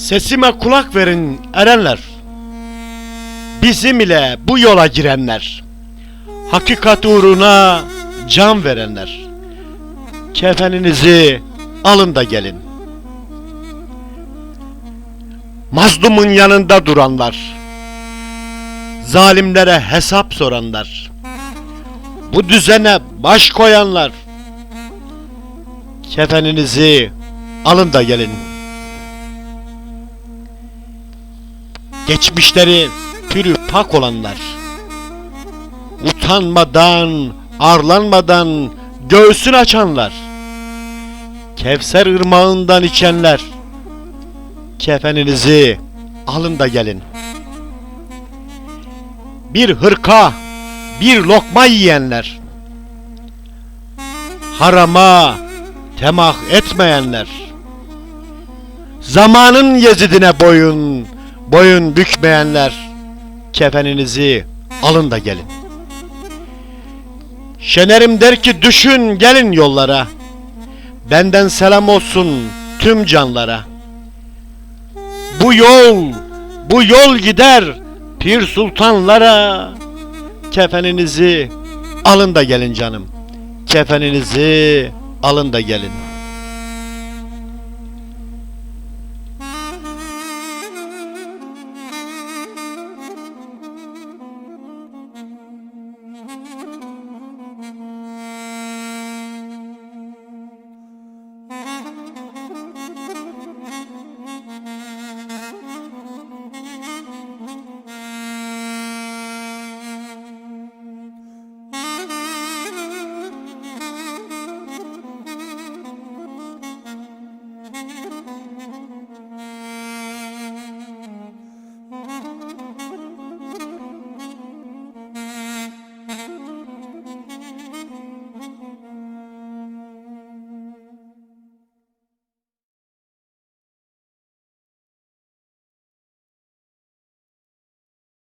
Sesime kulak verin erenler. Bizim ile bu yola girenler. Hakikat uğruna can verenler. Kefeninizi alın da gelin. Mazlumun yanında duranlar. Zalimlere hesap soranlar. Bu düzene baş koyanlar. Kefeninizi alın da gelin. Geçmişleri pürü pak olanlar. Utanmadan, arlanmadan göğsün açanlar. Kevser ırmağından içenler. Kefeninizi alın da gelin. Bir hırka, bir lokma yiyenler. Harama temah etmeyenler. Zamanın yezidine boyun, boyun bükmeyenler. Kefeninizi alın da gelin. Şenerim der ki düşün gelin yollara. Benden selam olsun tüm canlara. Bu yol, bu yol gider pir sultanlara. Kefeninizi alın da gelin canım. Kefeninizi alın da gelin.